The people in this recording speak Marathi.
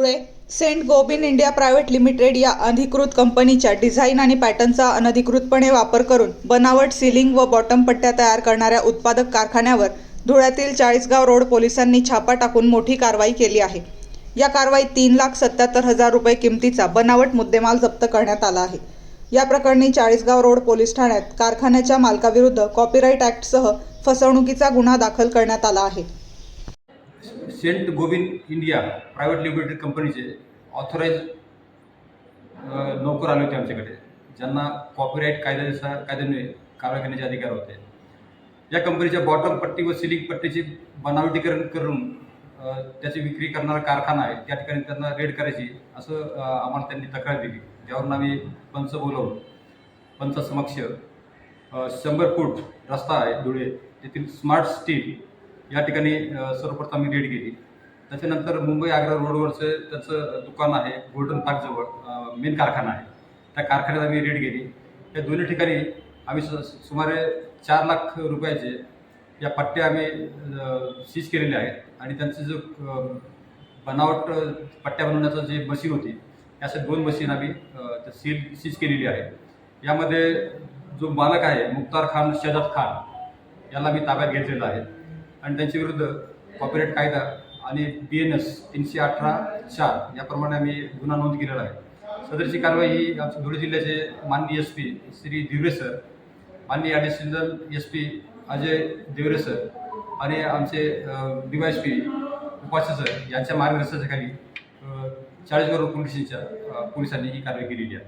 Dhule saint Gobain India private limited या अधिकृत कंपनीच्या डिझाईन आणि पॅटर्नचा अनधिकृतपणे वापर करून बनावट सिलिंग व बॉटम पट्ट्या तयार करणाऱ्या उत्पादक कारखान्यावर धुळ्यातील चाळीसगाव रोड पोलिसांनी छापा टाकून मोठी कारवाई केली आहे. या कारवाईत तीन लाख सत्याहत्तर हजार रुपये किमतीचा बनावट मुद्देमाल जप्त करण्यात आला आहे. या प्रकरणी चाळीसगाव रोड पोलीस ठाण्यात कारखान्याच्या मालकाविरुद्ध कॉपीराईट ॲक्टसह फसवणुकीचा गुन्हा दाखल करण्यात आला आहे. सेंट गोविंद इंडिया प्रायव्हेट लिमिटेड कंपनीचे ऑथोराईज नोकर आले होते आमच्याकडे. ज्यांना कॉपीराईट कायद्यानुसार कायद्याने कारवाई करण्याचे अधिकार होते. या कंपनीच्या बॉटम पट्टी व सिलिंग पट्टीची बनावटीकरण करून त्याची विक्री करणारा कारखाना आहे त्या ठिकाणी त्यांना रेड करायची असं आम्हाला त्यांनी तक्रार दिली. त्यावरून आम्ही पंच बोलवून पंचासमक्ष शंभर फूट रस्ता आहे धुळे. तेथील स्मार्ट स्टील या ठिकाणी सर्वप्रथम आम्ही रेड केली त्याच्यानंतर मुंबई आग्रा रोडवरचं त्याचं दुकान आहे गोल्डन पार्कजवळ मेन कारखाना आहे. त्या कारखान्यात आम्ही रेड केली या दोन्ही ठिकाणी आम्ही सुमारे चार लाख रुपयाचे या पट्ट्या आम्ही सीज केलेले आहेत. आणि त्यांचं जो बनावट पट्ट्या बनवण्याचं जे मशीन होती या अशा दोन मशीन आम्ही सील सीज केलेली आहे यामध्ये जो मालक आहे मुख्तार खान शहजाद खान याला मी ताब्यात घेतलेला आहे. आणि त्यांच्या विरुद्ध कॉपीराईट कायदा आणि बी एन एस तीनशे अठरा चार याप्रमाणे आम्ही गुन्हा नोंद केलेला आहे. सदरची कारवाई ही आमच्या धुळे जिल्ह्याचे माननीय S P Shri Diware sir माननीय additional S P Ajay Diware sir आणि आमचे D Y S P Upasya sir यांच्या मार्गदर्शनाखाली चाळीसगाव पोलीस स्टेशनच्या पोलिसांनी ही कारवाई केलेली आहे.